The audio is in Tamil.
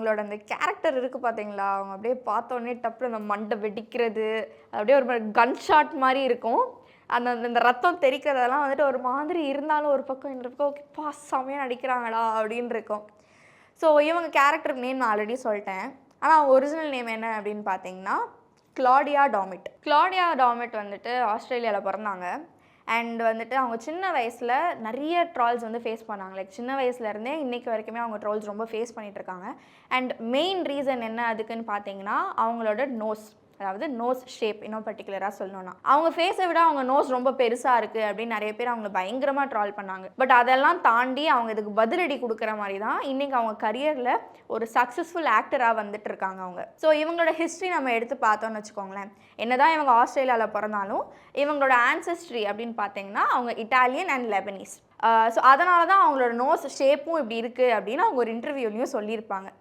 அவங்களோட அந்த கேரக்டர் இருக்குது பார்த்தீங்களா அவங்க அப்படியே பார்த்தோன்னே டப்புனு அந்த மண்டை வெடிக்கிறது அப்படியே ஒரு மாதிரி கன் ஷாட் மாதிரி இருக்கும். அந்த அந்த- இந்த ரத்தம் தெறிக்கிறதெல்லாம் வந்துட்டு ஒரு மாதிரி இருந்தாலும் ஒரு பக்கம் இன்னொரு பக்கம் ஓகே பா செமையாக நடிக்கிறாங்களா? அப்படின்னு இருக்கும். ஸோ இவங்க கேரக்டர் நேம் நான் ஆல்ரெடி சொல்லிட்டேன். ஆனால் ஒரிஜினல் நேம் என்ன அப்படின்னு பார்த்தீங்கன்னா கிளாடியா டாமிட் கிளாடியா டாமிட் வந்துட்டு ஆஸ்திரேலியாவில் பிறந்தாங்க. அண்ட் வந்துட்டு அவங்க சின்ன வயசில் நிறைய ட்ரால்ஸ் வந்து ஃபேஸ் பண்ணாங்க. லைக் சின்ன வயசுலேருந்தே இன்றைக்கி வரைக்குமே அவங்க ட்ரால்ஸ் ரொம்ப ஃபேஸ் பண்ணிகிட்ருக்காங்க இருக்காங்க. அண்ட் மெயின் ரீசன் என்ன அதுக்குன்னு பார்த்தீங்கன்னா அவங்களோட நோஸ் அதாவது நோஸ் ஷேப் இன்னும் பர்டிகுலராக சொல்லணும்னா. அவங்க ஃபேஸை விட அவங்க நோஸ் ரொம்ப பெருசாக இருக்குது அப்படின்னு நிறைய பேர் அவங்க பயங்கரமாக ட்ரால் பண்ணாங்க. பட் அதெல்லாம் தாண்டி அவங்க இதுக்கு பதிலடி கொடுக்குற மாதிரி தான் இன்றைக்கி அவங்க கரியரில் ஒரு சக்ஸஸ்ஃபுல் ஆக்டராக வந்துட்டு இருக்காங்க அவங்க. ஸோ இவங்களோட ஹிஸ்ட்ரி நம்ம எடுத்து பார்த்தோம்னு வச்சுக்கோங்களேன். என்னதான் இவங்க ஆஸ்திரேலியாவில் பிறந்தாலும் இவங்களோட ஆன்செஸ்ட்ரி அப்படின்னு பார்த்தீங்கன்னா அவங்க இட்டாலியன் அண்ட் லெபனீஸ் ஸோ அதனால தான் அவங்களோட நோஸ் ஷேப்பும் இப்படி இருக்குது அப்படின்னு அவங்க ஒரு இன்டர்வியூலையும் சொல்லியிருப்பாங்க.